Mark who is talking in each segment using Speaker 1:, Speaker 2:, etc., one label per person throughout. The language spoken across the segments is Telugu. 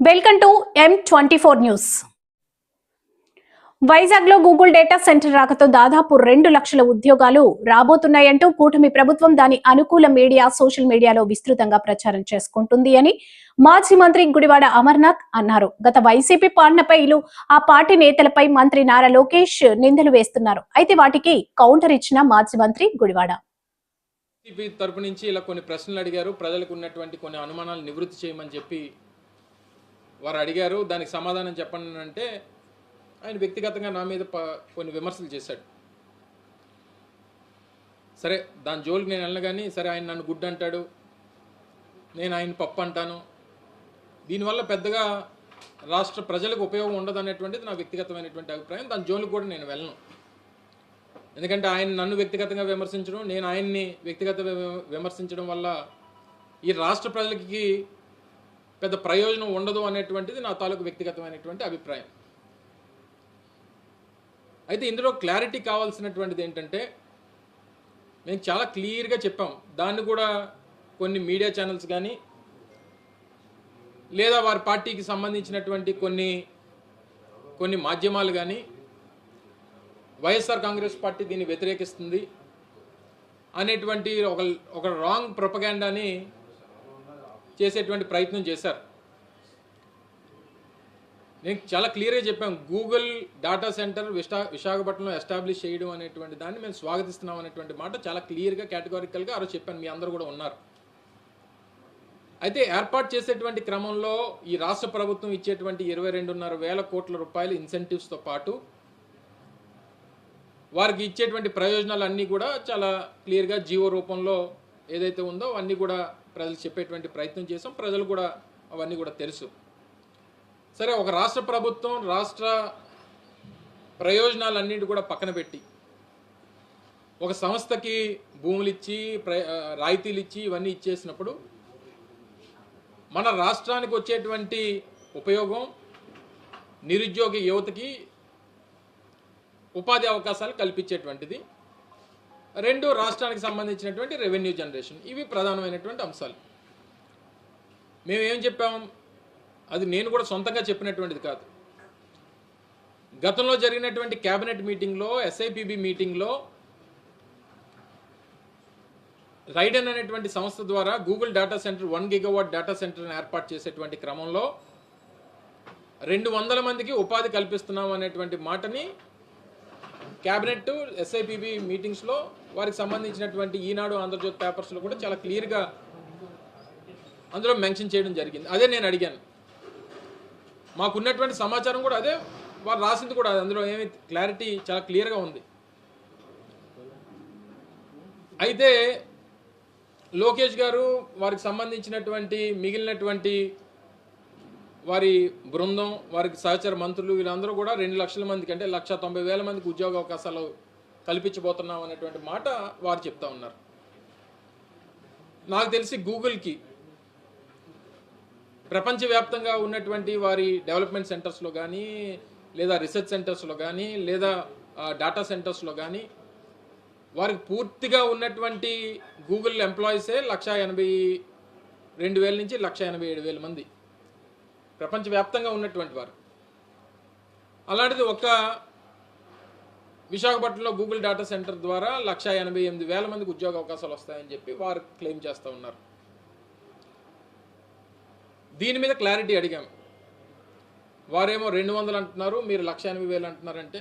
Speaker 1: Welcome to M twenty four news వైజాగ్లో గూగుల్ డేటా సెంటర్ రాకతో దాదాపు రెండు లక్షల ఉద్యోగాలు రాబోతున్నాయంటూ కూటమి ప్రభుత్వం దాని అనుకూల మీడియా సోషల్ మీడియాలో విస్తృతంగా ప్రచారం చేసుకుంటుంది అని మాజీ మంత్రి గుడివాడ అమర్నాథ్ అన్నారు. గత వైసీపీ పాలనపైలు ఆ పార్టీ నేతలపై మంత్రి నారా లోకేష్ నిందలు వేస్తున్నారు. అయితే వాటికి కౌంటర్ ఇచ్చిన మాజీ మంత్రి గుడివాడ.
Speaker 2: తరపు నుంచి ఇలా కొన్ని ప్రశ్నలు అడిగారు. ప్రజలకు ఉన్నటువంటి కొన్ని అనుమానాలు నివృత్తి చేయమని చెప్పి వారు అడిగారు దానికి సమాధానం చెప్పండి అంటే ఆయన వ్యక్తిగతంగా నా మీద ప- కొన్ని విమర్శలు చేశాడు. సరే దాని జోలికి నేను వెళ్ళను కానీ సరే ఆయన నన్ను గుడ్ అంటాడు నేను ఆయన పప్పు అంటాను. దీనివల్ల పెద్దగా రాష్ట్ర ప్రజలకు ఉపయోగం ఉండదు అనేటువంటిది నా వ్యక్తిగతమైనటువంటి అభిప్రాయం. దాని జోలికి కూడా నేను వెళ్ళను. ఎందుకంటే ఆయన నన్ను వ్యక్తిగతంగా విమర్శించడం నేను ఆయన్ని వ్యక్తిగత విమర్శించడం వల్ల ఈ రాష్ట్ర ప్రజలకి పెద్ద ప్రయోజనం ఉండదు అనేటువంటిది నా తాలూకు వ్యక్తిగతమైనటువంటి అభిప్రాయం. అయితే ఇందులో క్లారిటీ కావాల్సినటువంటిది ఏంటంటే మేము చాలా క్లియర్గా చెప్పాం. దాన్ని కూడా కొన్ని మీడియా ఛానల్స్ కానీ లేదా వారి పార్టీకి సంబంధించినటువంటి కొన్ని కొన్ని మాధ్యమాలు కానీ వైఎస్ఆర్ కాంగ్రెస్ పార్టీ దీన్ని వ్యతిరేకిస్తుంది అనేటువంటి ఒక ఒక రాంగ్ ప్రొపగాండాని చేసేటువంటి ప్రయత్నం చేశారు. నేను చాలా క్లియర్గా చెప్పాను గూగుల్ డాటా సెంటర్ విశా విశాఖపట్నంలో ఎస్టాబ్లిష్ చేయడం అనేటువంటి దాన్ని మేము స్వాగతిస్తున్నాం అనేటువంటి మాట చాలా క్లియర్గా కేటగారికల్గా ఆరో చెప్పాను మీ అందరూ కూడా ఉన్నారు. అయితే ఏర్పాటు చేసేటువంటి క్రమంలో ఈ రాష్ట్ర ప్రభుత్వం ఇచ్చేటువంటి ఇరవై రెండున్నర వేల కోట్ల రూపాయల ఇన్సెంటివ్స్తో పాటు వారికి ఇచ్చేటువంటి ప్రయోజనాలు అన్నీ కూడా చాలా క్లియర్గా జీవో రూపంలో ఏదైతే ఉందో అవన్నీ కూడా ప్రజలు చెప్పేటువంటి ప్రయత్నం చేసాం. ప్రజలు కూడా అవన్నీ కూడా తెలుసు. సరే ఒక రాష్ట్ర ప్రభుత్వం రాష్ట్ర ప్రయోజనాలన్నింటి కూడా పక్కన పెట్టి ఒక సంస్థకి భూములు ఇచ్చి ప్ర రాయితీలు ఇచ్చి ఇవన్నీ ఇచ్చేసినప్పుడు మన రాష్ట్రానికి వచ్చేటువంటి ఉపయోగం నిరుద్యోగ యువతకి ఉపాధి అవకాశాలు కల్పించేటువంటిది. రెండు రాష్ట్రానికి సంబంధించినటువంటి రెవెన్యూ జనరేషన్ ఇవి ప్రధానమైనటువంటి అంశాలు. మేము ఏం చెప్పాము అది నేను కూడా సొంతంగా చెప్పినటువంటిది కాదు. గతంలో జరిగినటువంటి కేబినెట్ మీటింగ్లో ఎస్ఐపిబి మీటింగ్లో రైడన్ అనేటువంటి సంస్థ ద్వారా Google data centre one gigawatt data సెంటర్ని ఏర్పాటు చేసేటువంటి క్రమంలో రెండు వందల మందికి ఉపాధి కల్పిస్తున్నాం అనేటువంటి మాటని క్యాబినెట్ ఎస్ఐపిబి మీటింగ్స్లో వారికి సంబంధించినటువంటి ఈనాడు ఆంధ్రజ్యోతి పేపర్స్లో కూడా చాలా క్లియర్గా అందులో మెన్షన్ చేయడం జరిగింది. అదే నేను అడిగాను. మాకున్నటువంటి సమాచారం కూడా అదే వారు రాసింది కూడా అందులో ఏమి క్లారిటీ చాలా క్లియర్గా ఉంది. అయితే లోకేష్ గారు వారికి సంబంధించినటువంటి మిగిలినటువంటి వారి బృందం వారికి సహచర మంత్రులు వీళ్ళందరూ కూడా రెండు లక్షల మందికి అంటే లక్ష తొంభై వేల మందికి ఉద్యోగ అవకాశాలు కల్పించబోతున్నాం అనేటువంటి మాట వారు చెప్తా ఉన్నారు. నాకు తెలిసి గూగుల్కి ప్రపంచవ్యాప్తంగా ఉన్నటువంటి వారి డెవలప్మెంట్ సెంటర్స్లో కానీ లేదా రీసెర్చ్ సెంటర్స్లో కానీ లేదా డాటా సెంటర్స్లో కానీ వారికి పూర్తిగా ఉన్నటువంటి గూగుల్ ఎంప్లాయీసే లక్ష ఎనభై రెండు వేల నుంచి లక్ష ఎనభై ఏడు వేల మంది. ప్రపంచవ్యాప్తంగా ఉన్నటువంటి వారు. అలాంటిది ఒక విశాఖపట్నంలో గూగుల్ డేటా సెంటర్ ద్వారా లక్ష ఎనభై ఎనిమిది వేల మందికి ఉద్యోగ అవకాశాలు వస్తాయని చెప్పి వారు క్లెయిమ్ చేస్తూ ఉన్నారు. దీని మీద క్లారిటీ అడిగాం. వారేమో రెండు వందలు అంటున్నారు మీరు లక్ష ఎనభై వేలు అంటున్నారంటే.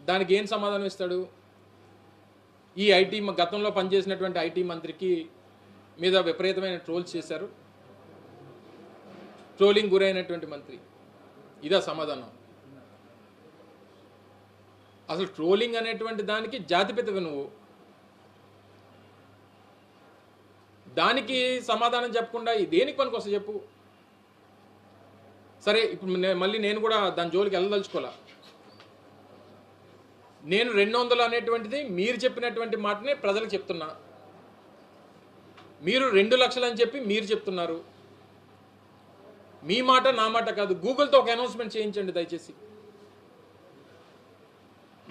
Speaker 2: దానికి ఏం సమాధానం ఇస్తాడు? ఈ ఐటీ గతంలో పనిచేసినటువంటి ఐటీ మంత్రికి మీద విపరీతమైన ట్రోల్స్ చేశారు. ట్రోలింగ్ గురైనటువంటి మంత్రి. ఇదా సమాధానం. అసలు ట్రోలింగ్ అనేటువంటి దానికి జాతిపితవి నువ్వు. దానికి సమాధానం చెప్పకుండా దేనికి పనికొస్తా చెప్పు. సరే ఇప్పుడు మళ్ళీ నేను కూడా దాని జోలికి వెళ్ళదలుచుకోలే. నేను రెండు వందలు అనేటువంటిది మీరు చెప్పినటువంటి మాటనే ప్రజలకు చెప్తున్నా. మీరు రెండు లక్షలు అని చెప్పి మీరు చెప్తున్నారు. మీ మాట నా మాట కాదు. గూగుల్తో ఒక అనౌన్స్మెంట్ చేయించండి దయచేసి.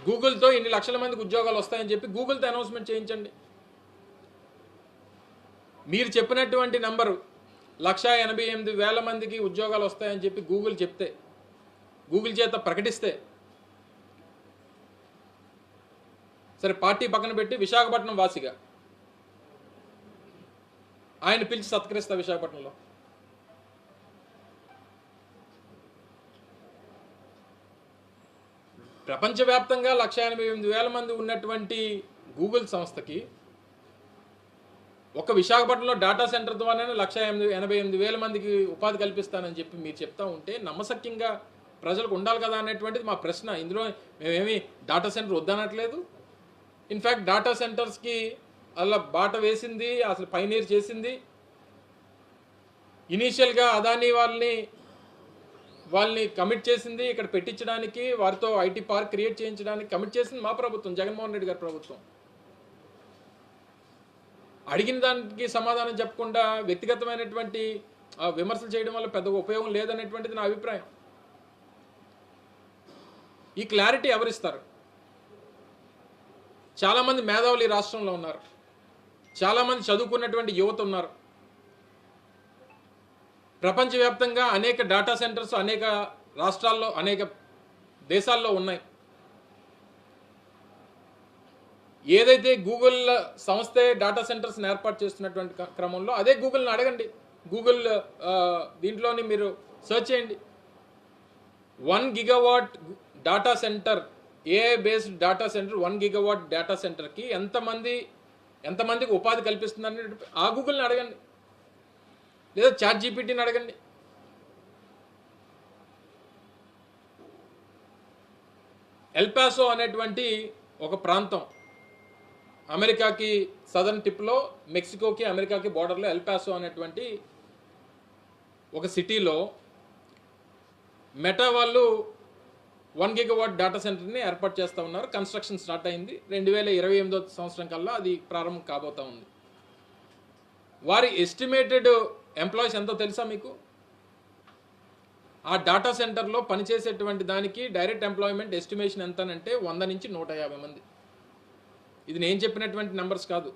Speaker 2: గూగుల్తో ఇన్ని లక్షల మందికి ఉద్యోగాలు వస్తాయని చెప్పి గూగుల్తో అనౌన్స్మెంట్ చేయించండి. మీరు చెప్పినటువంటి నంబరు లక్షా ఎనభై ఎనిమిది వేల మందికి ఉద్యోగాలు వస్తాయని చెప్పి గూగుల్ చెప్తే గూగుల్ చేత ప్రకటిస్తే సరే పార్టీ పక్కన పెట్టి విశాఖపట్నం వాసిగా. ఆయన పిలిచి సత్కరిస్తా విశాఖపట్నంలో. ప్రపంచవ్యాప్తంగా లక్ష ఎనభై ఎనిమిది వేల మంది ఉన్నటువంటి గూగుల్ సంస్థకి ఒక విశాఖపట్నంలో డేటా సెంటర్ ద్వారానే లక్ష ఎనిమిది ఎనభై ఎనిమిది వేల మందికి ఉపాధి కల్పిస్తానని చెప్పి మీరు చెప్తా ఉంటే నమ్మసక్యంగా ప్రజలకు ఉండాలి కదా అనేటువంటిది మా ప్రశ్న. ఇందులో మేమేమి డేటా సెంటర్ వద్దనట్లేదు. ఇన్ఫ్యాక్ట్ డేటా సెంటర్స్కి అలా బాట వేసింది అసలు పైనీర్ చేసింది. ఇనీషియల్గా అదానీ వాళ్ళని వాళ్ళని కమిట్ చేసింది ఇక్కడ పెట్టించడానికి వారితో ఐటీ పార్క్ క్రియేట్ చేయించడానికి కమిట్ చేసింది మా ప్రభుత్వం జగన్మోహన్ రెడ్డి గారి ప్రభుత్వం. అడిగిన దానికి సమాధానం చెప్పకుండా వ్యక్తిగతమైనటువంటి విమర్శలు చేయడం వల్ల పెద్ద ఉపయోగం లేదనేటువంటిది నా అభిప్రాయం. ఈ క్లారిటీ ఎవరిస్తారు? చాలామంది మేధావులు ఈ రాష్ట్రంలో ఉన్నారు. చాలామంది చదువుకున్నటువంటి యువత ఉన్నారు. ప్రపంచవ్యాప్తంగా అనేక డేటా సెంటర్స్ అనేక రాష్ట్రాల్లో అనేక దేశాల్లో ఉన్నాయి. ఏదైతే గూగుల్ సంస్థే డేటా సెంటర్స్ని ఏర్పాటు చేస్తున్నటువంటి క్రమంలో అదే గూగుల్ని అడగండి. గూగుల్ దీంట్లోని మీరు సెర్చ్ చేయండి. One gigawatt data centre AI based data centre one gigawatt data సెంటర్కి ఎంతమంది ఎంతమందికి ఉపాధి కల్పిస్తుందని ఆ గూగుల్ని అడగండి. లేదా చాట్ జీపీటీని అడగండి. ఎల్పాసో అనేటువంటి ఒక ప్రాంతం. అమెరికాకి సదర్న్ టిప్లో మెక్సికోకి అమెరికాకి బార్డర్లో ఎల్పాసో అనేటువంటి ఒక సిటీలో మెటా వాళ్ళు వన్ గిగవాట్ డేటా సెంటర్ని ఏర్పాటు చేస్తూ ఉన్నారు. కన్స్ట్రక్షన్ స్టార్ట్ అయింది. రెండు వేల ఇరవై ఎనిమిదో సంవత్సరం కల్లా అది ప్రారంభం కాబోతా ఉంది. వారి ఎస్టిమేటెడ్ ఎంప్లాయీస్ ఎంతో తెలుసా మీకు? ఆ డేటా సెంటర్లో పనిచేసేటువంటి దానికి డైరెక్ట్ ఎంప్లాయ్మెంట్ ఎస్టిమేషన్ ఎంతనంటే వంద నుంచి నూట యాభై మంది. ఇది నేను చెప్పినటువంటి నెంబర్స్ కాదు.